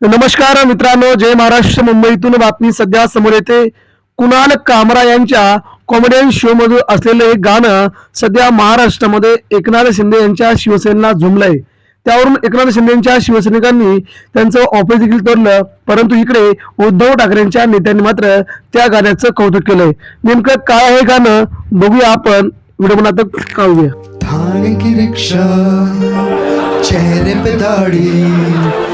नमस्कार मित्रांनो जय महाराष्ट्र मुंबईतून बातमी सध्या समोर येते. कुणाल कामरा यांच्या कॉमेडियन शो मधून असलेलं एक गाणं सध्या महाराष्ट्रामध्ये एकनाथ शिंदे यांच्या शिवसेनेला झुमलंय. त्यावरून एकनाथ शिंदेच्या शिवसैनिकांनी त्यांचं ऑफिस देखील तोडलं परंतु इकडे उद्धव ठाकरेंच्या नेत्यांनी मात्र त्या गाण्याचं कौतुक केलंय. नेमकं काय आहे गाणं? बघूया आपण. व्हिडिओ बनात काढूया. की चेहरे पे दाढ़ी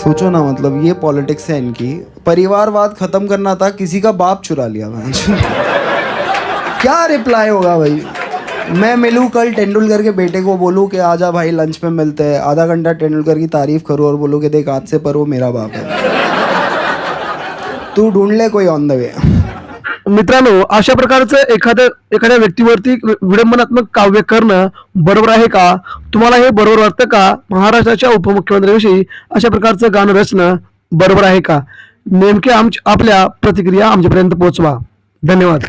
सोचो ना मतलब ये पॉलिटिक्स है इनकी। परिवारवाद खत्म करना था, किसी का बाप चुरा लिया क्या रिप्लाई होगा भाई? मैं मिलूँ कल तेंदुलकर के बेटे को, बोलूँ कि आजा भाई लंच में मिलते हैं। आधा घंटा तेंदुलकर की तारीफ़ करूँ और बोलूँ कि देख हाथ से पर वो मेरा बाप है। तू ढूंढ ले कोई ऑन द वे मित्रांनो अशा प्रकारचं एखाद्या एखाद्या व्यक्तीवरती विडंबनात्मक काव्य करणं बरोबर आहे का? तुम्हाला हे बरोबर वाटतं का? महाराष्ट्राच्या उपमुख्यमंत्र्यांविषयी अशा प्रकारचं गाणं रचणं बरोबर आहे का? नेमके आमच्या आपल्या प्रतिक्रिया आमच्यापर्यंत पोहोचवा. धन्यवाद.